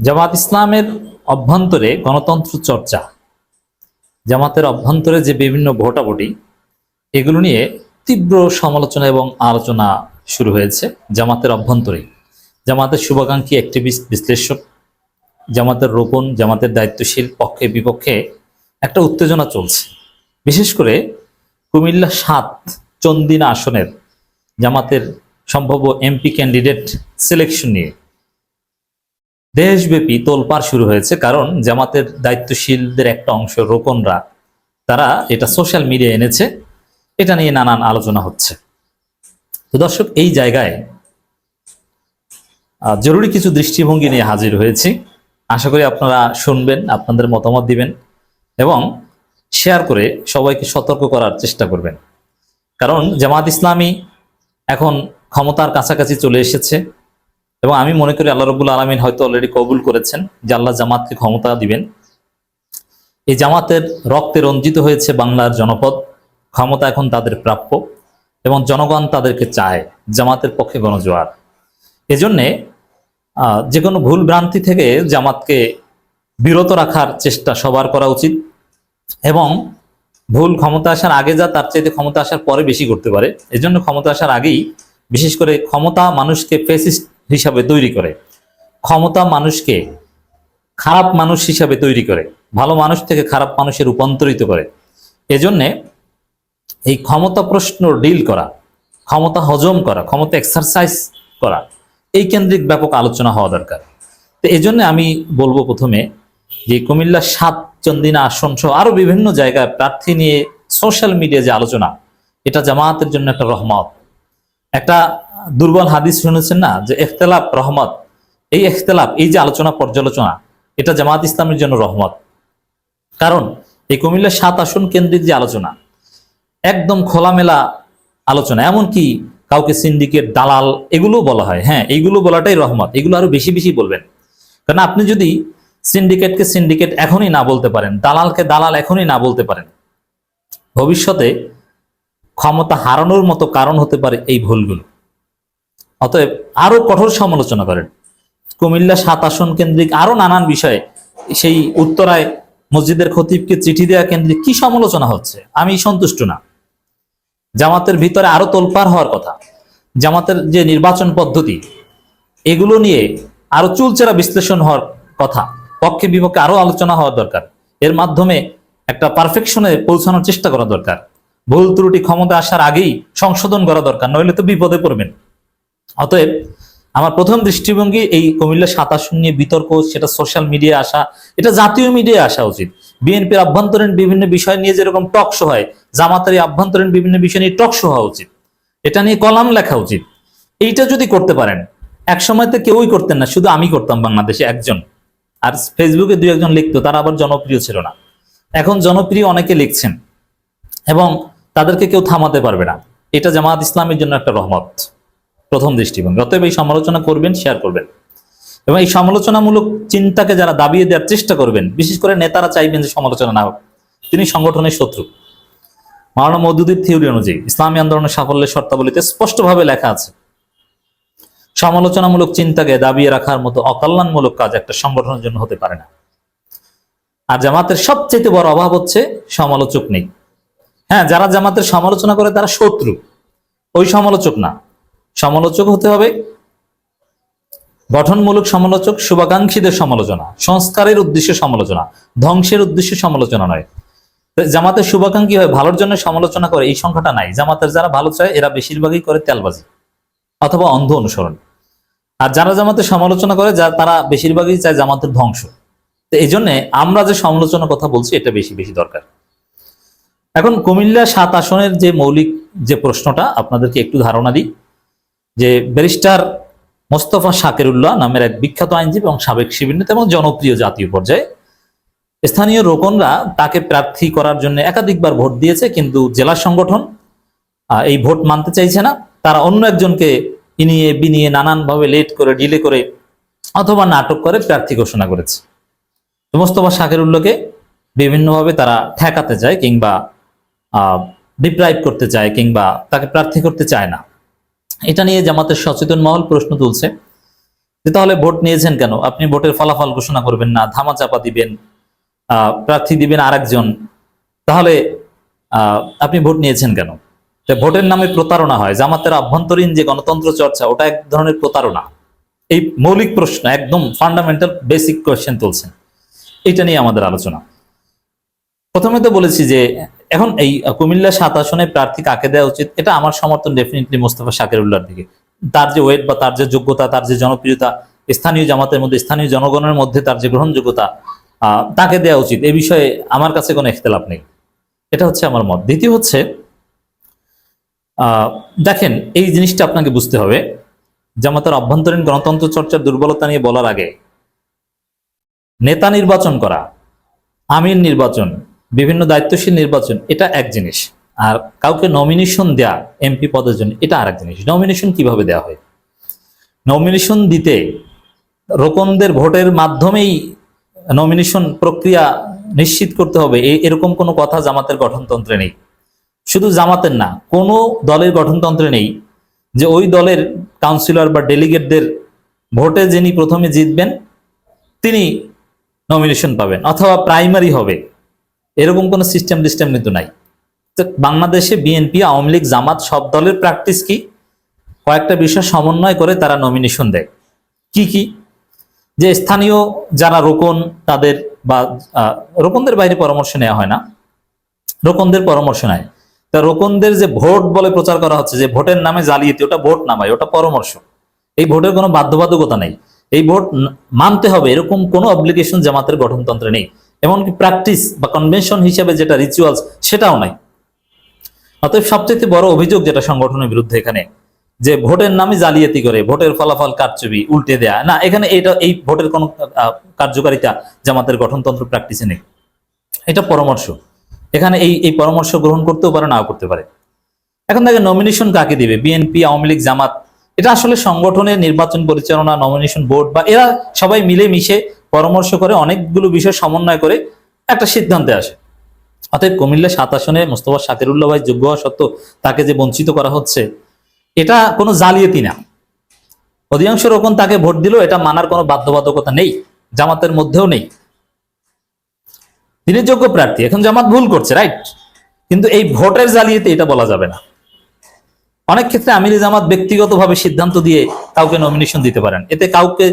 জামাত ইসলামের অভ্যন্তরে গণতন্ত্র চর্চা। জামাতের অভ্যন্তরে যে বিভিন্ন ভোটাভুটি, এগুলো নিয়ে তীব্র সমালোচনা এবং আলোচনা শুরু হয়েছে জামাতের অভ্যন্তরে। জামাতের শুভাকাঙ্ক্ষী অ্যাক্টিভিস্ট বিশ্লেষক, জামাতের রোপণ, জামাতের দায়িত্বশীল পক্ষে বিপক্ষে একটা উত্তেজনা চলছে। বিশেষ করে কুমিল্লা সাত চন্দিনা আসনের জামাতের সম্ভাব্য এমপি ক্যান্ডিডেট সিলেকশন নিয়ে। দেশব্যাপী তোলপাড় শুরু হয়েছে, কারণ জামাতের দায়িত্বশীলদের একটা অংশ রোকনরা, তারা এটা সোশ্যাল মিডিয়া এনেছে। এটা নিয়ে নানান আলোচনা হচ্ছে। তো দর্শক, এই জায়গায় জরুরি কিছু দৃষ্টিভঙ্গি নিয়ে হাজির হয়েছি। আশা করি আপনারা শুনবেন, আপনাদের মতামত দিবেন এবং শেয়ার করে সবাইকে সতর্ক করার চেষ্টা করবেন। কারণ জামাত ইসলামী এখন ক্ষমতার কাছাকাছি চলে এসেছে। এবং আমি মনে করি আল্লাহ রবুল আলমিন হয়তো অলরেডি কবুল করেছেন যে আল্লাহ জামাতকে ক্ষমতা দিবেন। এই জামাতের রক্তে রঞ্জিত হয়েছে বাংলার জনপদ। ক্ষমতা এখন তাদের প্রাপ্য এবং জনগণ তাদেরকে চায়, জামাতের পক্ষে গণজোয়ার। এজন্যে যে কোনো ভুল ভ্রান্তি থেকে জামাতকে বিরত রাখার চেষ্টা সবার করা উচিত এবং ভুল ক্ষমতা আসার আগে যা, তার চাইতে ক্ষমতা আসার পরে বেশি করতে পারে। এজন্য ক্ষমতা আসার আগেই বিশেষ করে ক্ষমতা মানুষকে ফেসিস্ট হিসাবে তৈরি করে। ক্ষমতা মানুষকে খারাপ মানুষ হিসাবে তৈরি করে। ভালো মানুষ থেকে খারাপ মানুষে রূপান্তরিত করে। এজন্যে এই ক্ষমতা প্রশ্ন ডিল করা, ক্ষমতা হজম করা, ক্ষমতা এক্সারসাইজ করা, এই কেন্দ্রিক ব্যাপক আলোচনা হওয়া দরকার। তো এই জন্য আমি বলব প্রথমে যে কুমিল্লা সাত চন্দিনা আসন সহ আরও বিভিন্ন জায়গায় প্রার্থী নিয়ে সোশ্যাল মিডিয়া যে আলোচনা, এটা জামায়াতের জন্য একটা রহমত। একটা দুর্বল হাদিস শুনেছেন না যে ইখতলাফ রহমত, এই ইখতলাফ এই যে আলোচনা, পর্যালোচনা, এটা জামাত ইসলামের জন্য রহমত। কারণ এই কুমিল্লার সাত আসন কেন্দ্রিক যে আলোচনা, একদম খোলামেলা আলোচনা, এমনকি কাউকে সিন্ডিকেট, দালাল এগুলো বলা হয়। হ্যাঁ এইগুলো বলাটাই রহমত, এগুলো আরও বেশি বেশি বলবেন। কারণ আপনি যদি সিন্ডিকেটকে সিন্ডিকেট এখনই না বলতে পারেন, দালালকে দালাল এখনই না বলতে পারেন, ভবিষ্যতে ক্ষমতা হারানোর মতো কারণ হতে পারে এই ভুলগুলো। অতএব আরও কঠোর সমালোচনা করেন। কুমিল্লা সাত আসন কেন্দ্রিক আরও নানান বিষয়ে সেই উত্তরায় মসজিদের খতিবকে চিঠি দেওয়া কেন্দ্রিক কি সমালোচনা হচ্ছে? আমি সন্তুষ্ট না। জামাতের ভিতরে আরও তোলপার হওয়ার কথা। জামাতের যে নির্বাচন পদ্ধতি, এগুলো নিয়ে আরও চুলচেরা বিশ্লেষণ হওয়ার কথা। পক্ষে বিপক্ষে আরও আলোচনা হওয়া দরকার। এর মাধ্যমে একটা পারফেকশনে পৌঁছানোর চেষ্টা করা দরকার। ভুল ত্রুটি ক্ষমতা আসার আগেই সংশোধন করা দরকার, নইলে তো বিপদে পড়বেন। অতএব আমার প্রথম দৃষ্টিভঙ্গি এই কুমিল্লা সাত আসন নিয়ে বিতর্ক, সেটা সোশ্যাল মিডিয়ায় আসা, এটা জাতীয় মিডিয়ায় আসা উচিত। বিএনপির আভ্যন্তরীণ বিভিন্ন বিষয় নিয়ে যেরকম টক হয় জামাতের আভ্যন্তরীণ বিভিন্ন বিষয় নিয়ে টক হওয়া উচিত। এটা নিয়ে কলাম লেখা উচিত। এইটা যদি করতে পারেন এক সময় তো কেউই করতেন না, শুধু আমি করতাম বাংলাদেশে একজন। আর ফেসবুকে দুই একজন লিখতো, তারা আবার জনপ্রিয় ছিল না। এখন জনপ্রিয় অনেকে লিখছেন, এবং তাদেরকে কেউ থামাতে পারবে না। এটা জামাত ইসলামের জন্য একটা রহমত। প্রথম দৃষ্টিভঙ্গি। অতএব এই সমালোচনা করবেন শেয়ার করবেন। এবং এই সমালোচনামূলক চিন্তাকে যারা দাবিয়ে দেওয়ার চেষ্টা করবেন, বিশেষ করে নেতারা চাইবেন যে সমালোচনা না হোক, তিনি সংগঠনের শত্রু। মাওলানা মৌদুদির থিওরি অনুযায়ী ইসলামী আন্দোলনের সাফল্যের শর্তাবলীতে স্পষ্টভাবে লেখা আছে, সমালোচনামূলক চিন্তাকে দাবিয়ে রাখার মতো অকল্যাণমূলক কাজ একটা সংগঠনের জন্য হতে পারে না। আর জামাতের সবচেয়ে বড় অভাব হচ্ছে সমালোচক নেই। হ্যাঁ যারা জামাতের সমালোচনা করে তারা শত্রু। ওই সমালোচক না। সমালোচক হতে হবে। গঠনমূলক সমালোচক, শুভাকাঙ্ক্ষীদের সমালোচনা, সংস্কারের উদ্দেশ্যে সমালোচনা, ধ্বংসের উদ্দেশ্যে সমালোচনা নয়। জামাতের শুভাকাঙ্ক্ষী হয় ভালোর জন্য সমালোচনা করে এই সংখ্যাটা নাই। জামাতের যারা ভালো চায়, এরা বেশিরভাগই করে তেলবাজি অথবা অন্ধ অনুসরণ। আর যারা জামাতের সমালোচনা করে, যা তারা বেশিরভাগই চায় জামাতের ধ্বংস। তো এই জন্য আমরা যে সমালোচনার কথা বলছি, এটা বেশি বেশি দরকার। এখন কুমিল্লা সাত আসনের যে মৌলিক যে প্রশ্নটা, আপনাদেরকে একটু ধারণা দিই। যে ব্যারিস্টার মোস্তফা শাকেরুল্লাহ নামের এক বিখ্যাত আইনজীবী এবং সাবেক শিবির নেতা এবং জনপ্রিয় জাতীয় পর্যায়ে। স্থানীয় রোকনরা তাকে প্রার্থী করার জন্য একাধিকবার ভোট দিয়েছে, কিন্তু জেলা সংগঠন এই ভোট মানতে চাইছে না। তারা অন্য একজনকে ইনিয়ে বিনিয়ে নানানভাবে লেট করে, ডিলে করে অথবা নাটক করে প্রার্থী ঘোষণা করেছে। মোস্তফা শাকেরুল্লাহকে বিভিন্নভাবে তারা ঠেকাতে চায় কিংবা ডিপ্রাইভ করতে চায় কিংবা তাকে প্রার্থী করতে চায় না। এটা নিয়ে জামাতের সচেতন মহল প্রশ্ন তুলছে যে তাহলে ভোট নিয়েছেন কেন? আপনি ভোটের ফলাফল ঘোষণা করবেন না ধামা চাপা দিবেন প্রার্থী দিবেন আরেকজন। তাহলে আপনি ভোট নিয়েছেন কেন? ভোটের নামে প্রতারণা হয়। জামাতের আভ্যন্তরীণ যে গণতন্ত্র চর্চা, ওটা এক ধরনের প্রতারণা। এই মৌলিক প্রশ্ন, একদম ফান্ডামেন্টাল বেসিক কোয়েশ্চেন তুলছেন। এটা নিয়ে আমাদের আলোচনা। প্রথমে তো বলেছি যে এখন এই কুমিল্লা সাত আসনে প্রার্থী কাকে দেওয়া উচিত? এটা আমার সমর্থন ডেফিনেটলি মোস্তফা শাকিরুল্লাহর দিকে। তার যে ওয়েট বা তার যে যোগ্যতা, তার যে জনপ্রিয়তা, স্থানীয় জামাতের মধ্যে, স্থানীয় জনগণের মধ্যে তার যে গ্রহণযোগ্যতা তাকে দেওয়া উচিত। এ বিষয়ে আমার কাছে কোনো ইখতলাফ নেই। এটা হচ্ছে আমার মত। দ্বিতীয় হচ্ছে দেখেন, এই জিনিসটা আপনাকে বুঝতে হবে। জামাতের অভ্যন্তরীণ গণতন্ত্র চর্চার দুর্বলতা নিয়ে বলার আগে, নেতা নির্বাচন করা আমির নির্বাচন বিভিন্ন দায়িত্বশীল নির্বাচন, এটা এক জিনিস। আর কাউকে নমিনেশন দেয়া এমপি পদের জন্য, এটা আরেক জিনিস। নমিনেশন কীভাবে দেওয়া হয়? নমিনেশন দিতে রোকনদের ভোটের মাধ্যমেই নমিনেশন প্রক্রিয়া নিশ্চিত করতে হবে। এরকম কোনো কথা জামাতের গঠনতন্ত্রে নেই। শুধু জামাতের না, কোনো দলের গঠনতন্ত্রে নেই যে ওই দলের কাউন্সিলর বা ডেলিগেটদের ভোটে যিনি প্রথমে জিতবেন, তিনি নমিনেশন পাবেন। অথবা প্রাইমারি হবে। এরকম কোনো সিস্টেম সিস্টেম কিন্তু নাই। তো বাংলাদেশে বিএনপি আওয়ামী লীগ, জামাত সব দলের প্র্যাকটিস কি? কয়েকটা বিষয় সমন্বয় করে তারা নমিনেশন দেয়। কি কি? যে স্থানীয় যারা রোকন তাদের বা রোকনদের বাইরে পরামর্শ নেওয়া হয় না। রোকনদের পরামর্শ নেয়। তা রোকনদের যে ভোট বলে প্রচার করা হচ্ছে, যে ভোটের নামে জালিয়াতি, ওটা ভোট নামায় ওটা পরামর্শ। এই ভোটের কোনো বাধ্যবাধকতা নেই। এই ভোট মানতে হবে, এরকম কোনো অব্লিগেশন জামাতের গঠনতন্ত্রে নেই। এমনকি প্র্যাকটিস বা কনভেনশন হিসেবে যেটা রিচুয়ালস সেটাও নাই। অতএব সবচেয়ে বড় অভিযোগ যেটা সংগঠনের বিরুদ্ধে এখানে, যে ভোটের নামে জালিয়াতি করে, ভোটের ফলাফল কারচুপি, উল্টে দেয়া। না, এখানে এটা, এই ভোটের কোনো কার্যকারিতা জামাতের গঠনতন্ত্র প্র্যাকটিসে নেই। এটা পরামর্শ। এখানে এই এই পরামর্শ গ্রহণ করতেও পারে, নাও করতে পারে। এখন দেখেন নমিনেশন কাকে দিবে? বিএনপি আওয়ামী লীগ, জামাত। এটা আসলে সংগঠনের নির্বাচন পরিচালনা নমিনেশন বোর্ড বা এরা সবাই মিলে মিশে পরামর্শ করে, অনেকগুলো বিষয় সমন্বয় করে একটা সিদ্ধান্তে আসে। অতএব কুমিল্লা সাত আসনে মোস্তফা শাকিরুল্লাহ ভাই যোগ্য হওয়া সত্ত্বেও তাকে যে বঞ্চিত করা হচ্ছে, এটা কোনো জালিয়াতি না। অধিকাংশ রকম তাকে ভোট দিল এটা মানার কোনো বাধ্যবাধকতা নেই, জামাতের মধ্যেও নেই। তিনি যোগ্য প্রার্থী, এখন জামাত ভুল করছে, রাইট? কিন্তু এই ভোটের জালিয়াতি এটা বলা যাবে না। অনেক ক্ষেত্রে আমিরি জামাত ব্যক্তিগতভাবে সিদ্ধান্ত দিয়ে কাউকে নমিনেশন দিতে পারেন। এতে কাউকে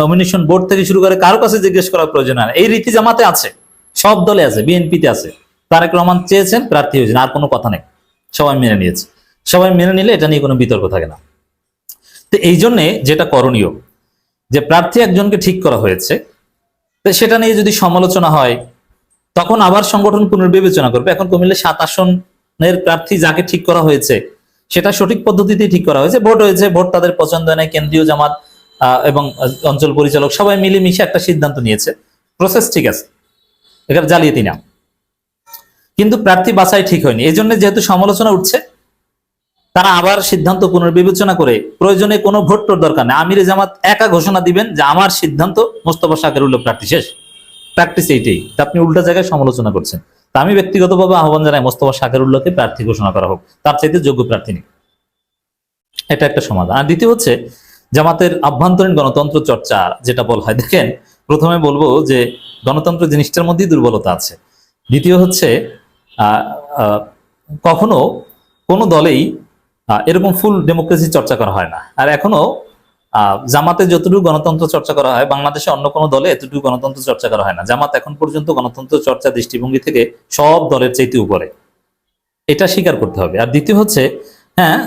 নমিনেশন বোর্ড থেকে শুরু করে কারও কাছে জিজ্ঞেস করার প্রয়োজন হয়। এই রীতি জামাতে আছে, সব দলে আছে বিএনপিতে আছে। তারেক রহমান চেয়েছেন, প্রার্থী হয়েছেন, আর কোনো কথা নেই। সবাই মেনে নিয়েছে। সবাই মেনে নিলে এটা নিয়ে কোনো বিতর্ক থাকে না। তো এই জন্যে যেটা করণীয়, যে প্রার্থী একজনকে ঠিক করা হয়েছে, তো সেটা নিয়ে যদি সমালোচনা হয়, তখন আবার সংগঠন পুনর্বিবেচনা করবে। এখন কুমিল্লা সাত আসনের প্রার্থী যাকে ঠিক করা হয়েছে, সেটা সঠিক পদ্ধতিতে ঠিক করা হয়েছে। ভোট হয়েছে, ভোট তাদের পছন্দ নাই, কেন্দ্রীয় জামাত এবং অঞ্চল পরিচালক সবাই মিলেমিশে একটা সিদ্ধান্ত নিয়েছে। প্রসেস ঠিক আছে। এখানে জালিয়াতি না কিন্তু প্রার্থী বাছাই ঠিক হয়নি। এই জন্য যেহেতু সমালোচনা উঠছে, তারা আবার সিদ্ধান্ত পুনর্বিবেচনা করে প্রয়োজনে কোনো ভোট দরকার নেই। আমিরে জামাত একা ঘোষণা দিবেন যে আমার সিদ্ধান্ত মোস্তফা শাকেরুল্লাহ প্রার্থী শেষ। প্র্যাকটিস এইটাই তা আপনি উল্টা জায়গায় সমালোচনা করছেন। তা আমি ব্যক্তিগতভাবে আহ্বান জানাই মোস্তফা শাকেরুল্লাহকে প্রার্থী ঘোষণা করা হোক। তার চাইতে যোগ্য প্রার্থী নেই এটা একটা সমাধান। আর দ্বিতীয় হচ্ছে জামাতের আভ্যন্তরীণ গণতন্ত্র চর্চা, যেটা বলা হয়। দেখেন, প্রথমে বলব যে গণতন্ত্র জিনিসটার মধ্যেই দুর্বলতা আছে। দ্বিতীয় হচ্ছে কখনো কোনো দলেই এরকম ফুল ডেমোক্রেসি চর্চা করা হয় না। আর এখনও জামাতে যতটুকু গণতন্ত্র চর্চা করা হয়, বাংলাদেশে অন্য কোনো দলে এতটুকু গণতন্ত্র চর্চা করা হয় না। জামাত এখন পর্যন্ত গণতন্ত্র চর্চা দৃষ্টিভঙ্গি থেকে সব দলের চাইতে উপরে। এটা স্বীকার করতে হবে। আর দ্বিতীয় হচ্ছে হ্যাঁ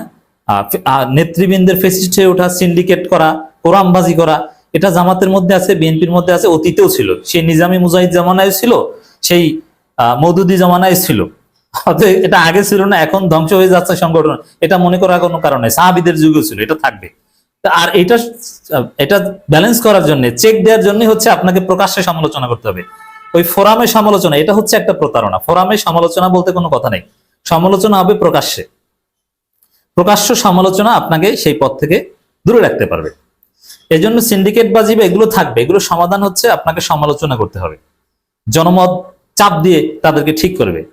নেতৃবৃন্দের ফেসিস্ট হয়ে ওঠা সিন্ডিকেট করা কোরআনবাজি করা, এটা জামাতের মধ্যে আছে, বিএনপির মধ্যে আছে, অতীতেও ছিল। সেই নিজামী মুজাহিদ জামানায় ছিল, সেই মৌদুদি জামানায় ছিল। এটা আগে ছিল না, এখন ধ্বংস হয়ে যাচ্ছে সংগঠন। এটা মনে করার কোনো কারণ সাহাবিদের যুগে ছিল, এটা থাকবে। আর এটা এটা ব্যালেন্স করার জন্য চেক দেওয়ার জন্য হচ্ছে আপনাকে প্রকাশ্যে সমালোচনা করতে হবে। ওই ফোরামে সমালোচনা, এটা হচ্ছে একটা প্রতারণা। ফোরামে সমালোচনা বলতে কোনো কথা নেই। সমালোচনা হবে প্রকাশ্যে। প্রকাশ্য সমালোচনা আপনাকে সেই পথ থেকে দূরে রাখতে পারবে। এজন্য জন্য সিন্ডিকেট বা এগুলো থাকবে, এগুলো সমাধান হচ্ছে আপনাকে সমালোচনা করতে হবে। জনমত চাপ দিয়ে তাদেরকে ঠিক করবে।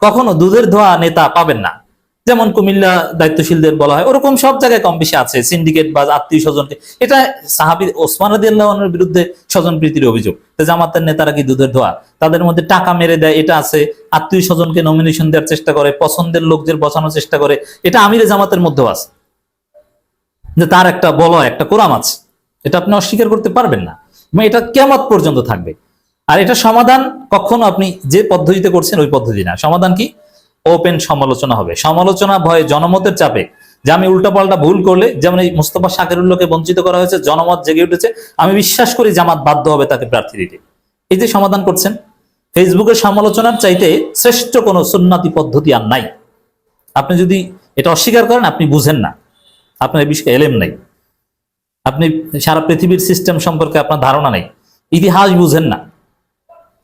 কখনো দুধের ধোয়া নেতা পাবেন না। যেমন কুমিল্লা দায়িত্বশীলদের বলা হয়, ওরকম সব জায়গায় কম বেশি আছে। সিন্ডিকেট বা আত্মীয় স্বজনকে। এটা সাহাবি ওসমান রাদিয়াল্লাহুর বিরুদ্ধে স্বজন প্রীতির অভিযোগ। জামাতের নেতারা কি দুধের ধোয়া? তাদের মধ্যে টাকা মেরে দেয়, এটা আছে। আত্মীয় স্বজনকে নমিনেশন দেওয়ার চেষ্টা করে, পছন্দের লোকদের বসানোর চেষ্টা করে। এটা আমিরে জামাতের মধ্যেও আছে। যে তার একটা বল একটা কোরআন আছে। এটা আপনি অস্বীকার করতে পারবেন না। এটা কেমত পর্যন্ত থাকবে। আর এটা সমাধান কখনো আপনি যে পদ্ধতিতে করছেন, ওই পদ্ধতি না। সমাধান কি? ওপেন সমালোচনা হবে। সমালোচনা ভয়ে জনমতের চাপে। যে আমি উল্টাপাল্টা ভুল করলে, যেমন এই মুস্তফা শাকিরুল্লাহকে বঞ্চিত করা হয়েছে, জনমত জেগে উঠেছে, আমি বিশ্বাস করি জামাত বাধ্য হবে তাকে প্রার্থী দিতে। এই যে সমাধান করছেন ফেসবুকের সমালোচনার চাইতে শ্রেষ্ঠ কোনো সুন্নাতি পদ্ধতি আর নাই। আপনি যদি এটা অস্বীকার করেন, আপনি বুঝেন না। আপনার বিষয়ে এলেম নাই। আপনি সারা পৃথিবীর সিস্টেম সম্পর্কে আপনার ধারণা নেই। ইতিহাস বুঝেন না।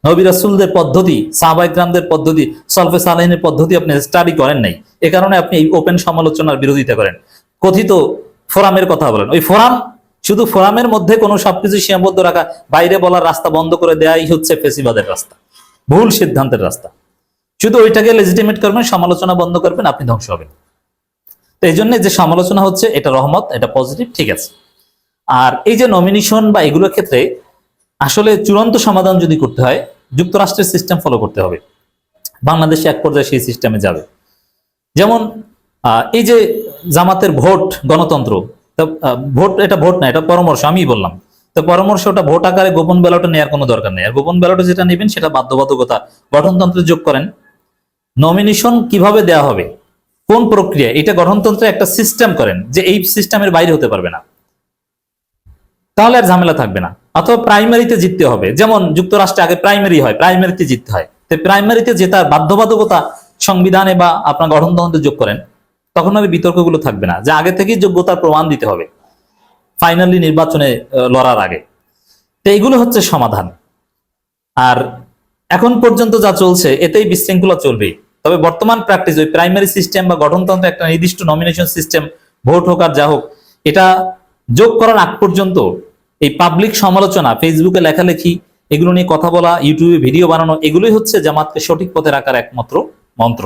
নবী রাসুলদের পদ্ধতি সাহবাইকরামদের পদ্ধতি, সলফে সালাহিনের পদ্ধতি আপনি স্টাডি করেন নাই। এ কারণে আপনি এই ওপেন সমালোচনার বিরোধিতা করেন। কথিত ফোরামের কথা বলেন। ওই ফোরাম শুধু ফোরামের মধ্যে কোনো সবকিছু সীমাবদ্ধ রাখা, বাইরে বলার রাস্তা বন্ধ করে দেয়াই হচ্ছে ফেসিবাদের রাস্তা। ভুল সিদ্ধান্তের রাস্তা। শুধু ওইটাকে লেজিটিমেট করবেন, সমালোচনা বন্ধ করবেন, আপনি ধ্বংস হবেন। তো এই জন্য যে সমালোচনা হচ্ছে, এটা রহমত, এটা পজিটিভ ঠিক আছে। আর এই যে নমিনেশন বা এগুলোর ক্ষেত্রে আসলে চূড়ান্ত সমাধান যদি করতে হয়, যুক্তরাষ্ট্রের সিস্টেম ফলো করতে হবে। বাংলাদেশে এক পর্যায়ে সেই সিস্টেমে যাবে। যেমন এই যে জামাতের ভোট গণতন্ত্র ভোট এটা ভোট না, এটা পরামর্শ আমি বললাম। তো পরামর্শ ওটা ভোট আকারে গোপন ব্যালটে নেওয়ার কোনো দরকার নেই। আর গোপন ব্যালটে যেটা নেবেন, সেটা বাধ্যবাধকতা। গঠনতন্ত্রে যোগ করেন। নমিনেশন কীভাবে দেয়া হবে? কোন প্রক্রিয়া? এটা গঠনতন্ত্রে একটা সিস্টেম করেন, যে এই সিস্টেমের বাইরে হতে পারবে না। তাহলে আর ঝামেলা থাকবে না। অথবা প্রাইমারিতে জিততে হবে। যেমন যুক্তরাষ্ট্রে আগে প্রাইমারি হয় প্রাইমারিতে জিততে হয়। তো প্রাইমারিতে জেতার বাধ্যবাধকতা সংবিধানে বা আপনার গঠনতন্ত্রে যোগ করেন, তখন আর বিতর্কগুলো থাকবে না। যে আগে থেকেই যোগ্যতার প্রমাণ দিতে হবে ফাইনালি নির্বাচনে লড়ার আগে। তো এইগুলো হচ্ছে সমাধান। আর এখন পর্যন্ত যা চলছে, এতেই বিশৃঙ্খলা চলবেই। তবে বর্তমান প্র্যাকটিস ওই প্রাইমারি সিস্টেম বা গঠনতন্ত্র একটা নির্দিষ্ট নমিনেশন সিস্টেম ভোট হোক আর যা হোক, এটা যোগ করার আগ পর্যন্ত এই পাবলিক সমালোচনা ফেসবুকে লেখালেখি, এগুলো নিয়ে কথা বলা ইউটিউবে ভিডিও বানানো, এগুলোই হচ্ছে জামাতকে সঠিক পথে রাখার একমাত্র মন্ত্র।